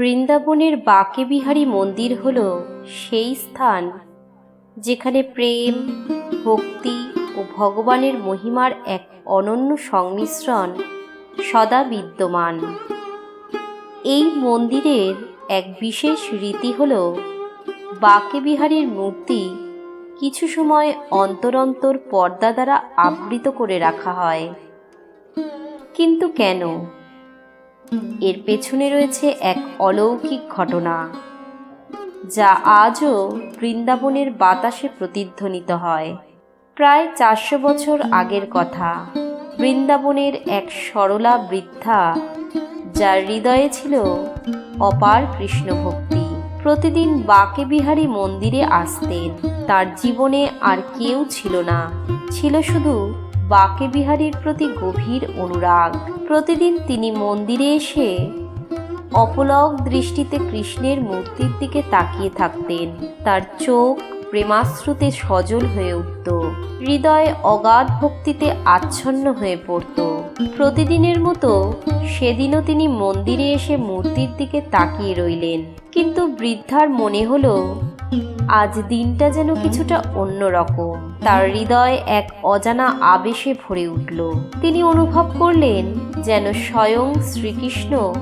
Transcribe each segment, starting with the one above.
বৃন্দাবনের বাকে বিহারী মন্দির হল সেই স্থান যেখানে প্রেম, ভক্তি ও ভগবানের মহিমার এক অনন্য সংমিশ্রণ সদা বিদ্যমান। এই মন্দিরের এক বিশেষ রীতি হল বাকে বিহারীর মূর্তি কিছু সময় অন্তর অন্তর পর্দা দ্বারা আবৃত করে রাখা হয়। কিন্তু কেন? এর পেছনে রয়েছে এক অলৌকিক ঘটনা, যা আজও বৃন্দাবনের বাতাসে প্রতিধ্বনিত হয়। প্রায় চারশো বছর আগের কথা, বৃন্দাবনের এক সরলা বৃদ্ধা, যার হৃদয়ে ছিল অপার কৃষ্ণ ভক্তি প্রতিদিন বাকে বিহারী মন্দিরে আসতেন। তার জীবনে আর কেউ ছিল না, ছিল শুধু বাকে বিহারীর প্রতি গভীর অনুরাগ। প্রতিদিন তিনি মন্দিরে এসে অপলক দৃষ্টিতে কৃষ্ণের মূর্তির দিকে তাকিয়ে থাকতেন। তার চোখ প্রেমাশ্রুতে সজল হয়ে উঠত। হৃদয় অগাধ ভক্তিতে আচ্ছন্ন হয়ে পড়ত। প্রতিদিনের মতো সেদিনও তিনি মন্দিরে এসে মূর্তির দিকে তাকিয়ে রইলেন। কিন্তু বৃদ্ধার মনে হলো আজ দিনটা যেন কিছুটা অন্যরকম। তার হৃদয় এক অজানা আবেশে ভরে উঠল। তিনি অনুভব করলেন যেন স্বয়ং শ্রীকৃষ্ণ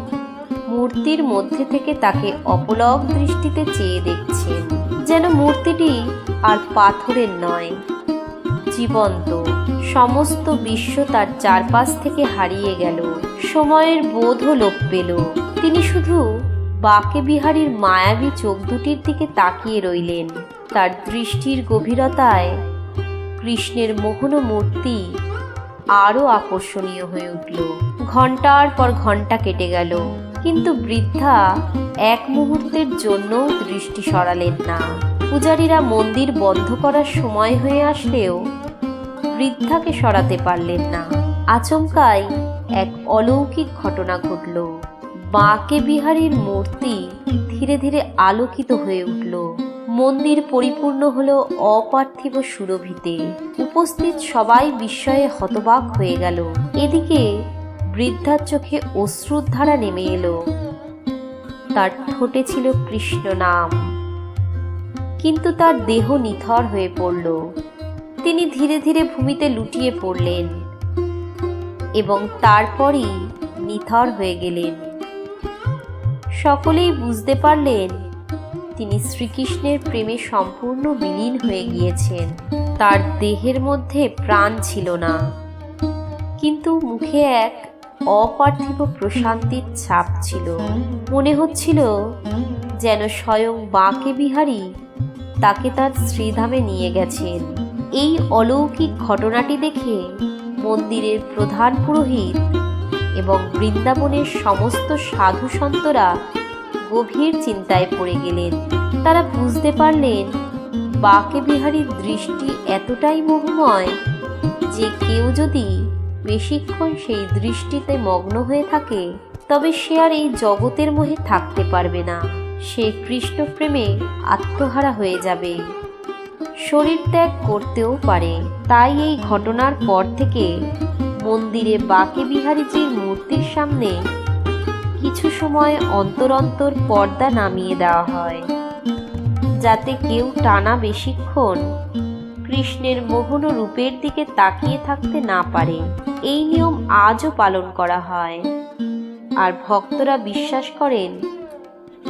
মূর্তির মধ্যে থেকে তাকে অপলক দৃষ্টিতে চেয়ে দেখছেন। যেন মূর্তিটি আর পাথরের নয়, জীবন্ত। সমস্ত বিশ্ব তার চারপাশ থেকে হারিয়ে গেল। সময়ের বোধও লোপ পেল। তিনি শুধু বাকে বিহারীর মায়াবী চোখ দুটির দিকে তাকিয়ে রইলেন। তার দৃষ্টির গভীরতায় কৃষ্ণের মোহন মূর্তি আরও আকর্ষণীয় হয়ে উঠল। ঘণ্টার পর ঘণ্টা কেটে গেল, কিন্তু বৃদ্ধা এক মুহূর্তের জন্য দৃষ্টি সরালেন না। পূজারীরা মন্দির বন্ধ করার সময় হয়ে আসলেও বৃদ্ধাকে সরাতে পারলেন না। আচমকাই এক অলৌকিক ঘটনা ঘটল। বাঁকে বিহারীর মূর্তি ধীরে ধীরে আলোকিত হয়ে উঠল। মন্দির পরিপূর্ণ হলো অপার্থিব সুরভিতে। উপস্থিত সবাই বিস্ময়ে হতবাক হয়ে গেল। এদিকে বৃদ্ধার চোখে অশ্রুর ধারা নেমে এলো। তার ঠোঁটে ছিল কৃষ্ণ নাম। কিন্তু তার দেহ নিথর হয়ে পড়ল। তিনি ধীরে ধীরে ভূমিতে লুটিয়ে পড়লেন এবং তারপরই নিথর হয়ে গেলেন। সকলেই বুঝতে পারলেন, তিনি শ্রীকৃষ্ণের প্রেমে সম্পূর্ণ বিলীন হয়ে গিয়েছেন। তার দেহের মধ্যে প্রাণ ছিল না। কিন্তু মুখে এক অপার্থিব প্রশান্তির ছাপ ছিল। মনে হচ্ছিল যেন স্বয়ং বাঁকে বিহারী তাকে তার শ্রীধামে নিয়ে গেছেন। এই অলৌকিক ঘটনাটি দেখে মন্দিরের প্রধান পুরোহিত এবং বৃন্দাবনের সমস্ত সাধু সন্তরা গভীর চিন্তায় পড়ে গেলেন। তারা বুঝতে পারলেন, বাকে বিহারীর দৃষ্টি এতটাই মোহময় যে কেউ যদি বেশিক্ষণ সেই দৃষ্টিতে মগ্ন হয়ে থাকে, তবে সে আর এই জগতের মোহে থাকতে পারবে না। সে কৃষ্ণপ্রেমে আত্মহারা হয়ে যাবে। শরীর ত্যাগ করতেও পারে, তাই এই ঘটনার পর থেকে মন্দিরে বাকে বিহারীজির মূর্তির সামনে কিছু সময় অন্তর অন্তর পর্দা নামিয়ে দেওয়া হয়। যাতে কেউ টানা বেশিক্ষণ কৃষ্ণের মোহন রূপের দিকে তাকিয়ে থাকতে না পারে। এই নিয়ম আজও পালন করা হয়। আর ভক্তরা বিশ্বাস করেন,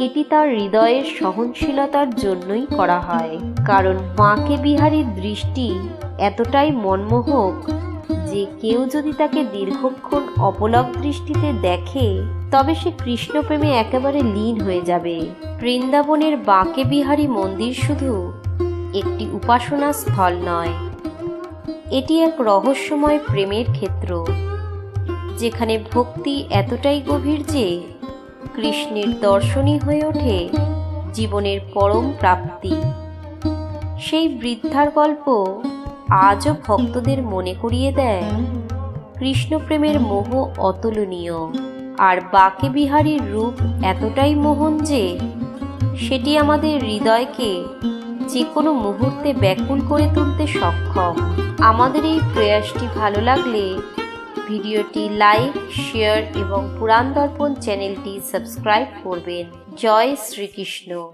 এটি তার হৃদয়ের সহনশীলতার জন্যই করা হয়। কারণ মাকে বিহারীর দৃষ্টি এতটাই মনমোহক যে কেউ যদি তাকে দীর্ঘক্ষণ অপলক দৃষ্টিতে দেখে, তবে সে কৃষ্ণপ্রেমে একেবারে লীন হয়ে যাবে। বৃন্দাবনের বাঁকে বিহারী মন্দির শুধু একটি উপাসনা স্থল নয়, এটি এক রহস্যময় প্রেমের ক্ষেত্র, যেখানে ভক্তি এতটাই গভীর যে কৃষ্ণের দর্শনই হয়ে ওঠে জীবনের পরম প্রাপ্তি। সেই বৃদ্ধার গল্প আজও ভক্তদের মনে করিয়ে দেয়। কৃষ্ণপ্রেমের মোহ অতুলনীয়। আর বাকে বিহারীর রূপ এতটাই মোহন যে, সেটি আমাদের হৃদয়কে যে কোনো মুহূর্তে ব্যাকুল করে তুলতে সক্ষম। আমাদের এই প্রয়াসটি ভালো লাগলে ভিডিওটি লাইক, শেয়ার এবং পুরাণ দর্পণ চ্যানেলটি সাবস্ক্রাইব করবেন। জয় শ্রীকৃষ্ণ।